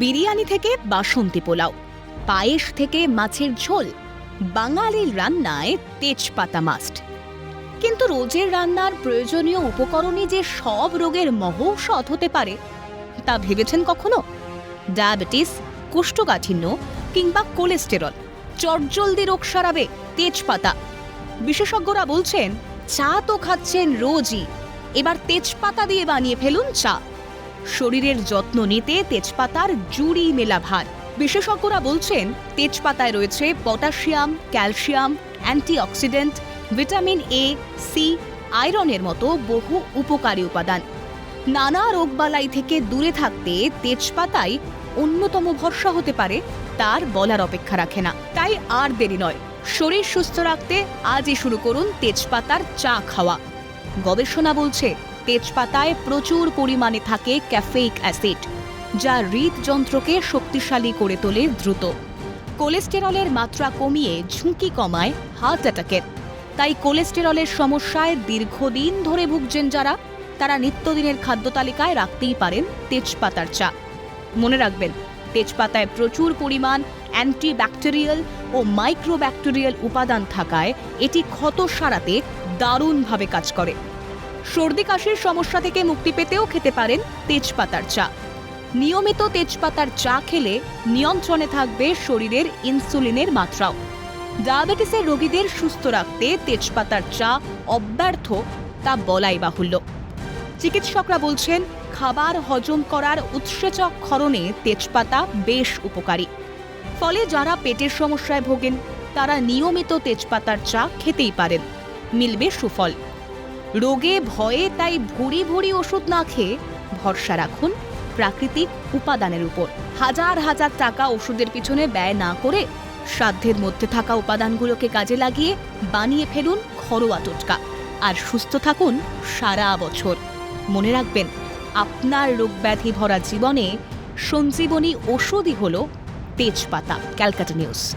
বিরিয়ানি থেকে বাসন্তী পোলাও, পায়েস থেকে মাছের ঝোল বাঙালির রান্নায় তেজপাতা মাস্ট কিন্তু রোজের রান্নার প্রয়োজনীয় উপকরণই যে সব রোগের মহৌষধ হতে পারে, তা ভেবেছেন কখনো? ডায়াবেটিস, কোষ্ঠকাঠিন্য কিংবা কোলেস্টেরল, চটজলদি রোগ সারাবে তেজপাতা। বিশেষজ্ঞরা বলছেন, চা তো খাচ্ছেন রোজই, এবার তেজপাতা দিয়ে বানিয়ে ফেলুন চা। শরীরের যত্ন নিতে তেজপাতার জুড়ি মেলা ভার। বিশেষজ্ঞরা বলছেন, তেজপাতায় রয়েছে potassium, calcium, antioxidant, vitamin A, C, আয়রনের মতো বহু উপকারী উপাদান। নানা রোগবালাই থেকে দূরে থাকতে তেজপাতাই অন্যতম ভরসা হতে পারে, তার বলার অপেক্ষা রাখে না। তাই আর দেরি নয়, শরীর সুস্থ রাখতে আজই শুরু করুন তেজপাতার চা খাওয়া। গবেষণা বলছে তেজপাতায় প্রচুর পরিমাণে থাকে ক্যাফেইক অ্যাসিড, যা হৃদযন্ত্রকে শক্তিশালী করে তোলে দ্রুত। কোলেস্টেরলের মাত্রা কমিয়ে ঝুঁকি কমায় হার্ট অ্যাটাকের। তাই কোলেস্টেরলের সমস্যায় দীর্ঘদিন ধরে ভুগছেন যারা, তারা নিত্যদিনের খাদ্য তালিকায় রাখতেই পারেন তেজপাতার চা। মনে রাখবেন, তেজপাতায় প্রচুর পরিমাণ অ্যান্টিব্যাকটেরিয়াল ও মাইক্রোব্যাকটেরিয়াল উপাদান থাকায় এটি ক্ষত সারাতে দারুণভাবে কাজ করে। সর্দি কাশির সমস্যা থেকে মুক্তি পেতেও খেতে পারেন তেজপাতার চা। নিয়মিত তেজপাতার চা খেলে নিয়ন্ত্রণে থাকবে শরীরের ইনসুলিনের মাত্রাও। ডায়াবেটিসের রোগীদের সুস্থ রাখতে তেজপাতার চা অব্যর্থ তা বলাই বাহুল্য। চিকিৎসকরা বলছেন, খাবার হজম করার উৎসেচক ক্ষরণে তেজপাতা বেশ উপকারী। ফলে যারা পেটের সমস্যায় ভোগেন, তারা নিয়মিত তেজপাতার চা খেতেই পারেন। মিলবে সুফল। রোগে, ভয়ে তাই ভুরি ভুরি ওষুধ না খেয়ে ভরসা রাখুন প্রাকৃতিক উপাদানের উপর। হাজার হাজার টাকা ওষুধের পিছনে ব্যয় না করে সাধ্যের মধ্যে থাকা উপাদানগুলোকে কাজে লাগিয়ে বানিয়ে ফেলুন ঘরোয়া টোটকা। আর সুস্থ থাকুন সারা বছর। মনে রাখবেন, আপনার রোগব্যাধি ভরা জীবনে সঞ্জীবনী ওষুধই হল তেজপাতা, ক্যালকাটা নিউজ।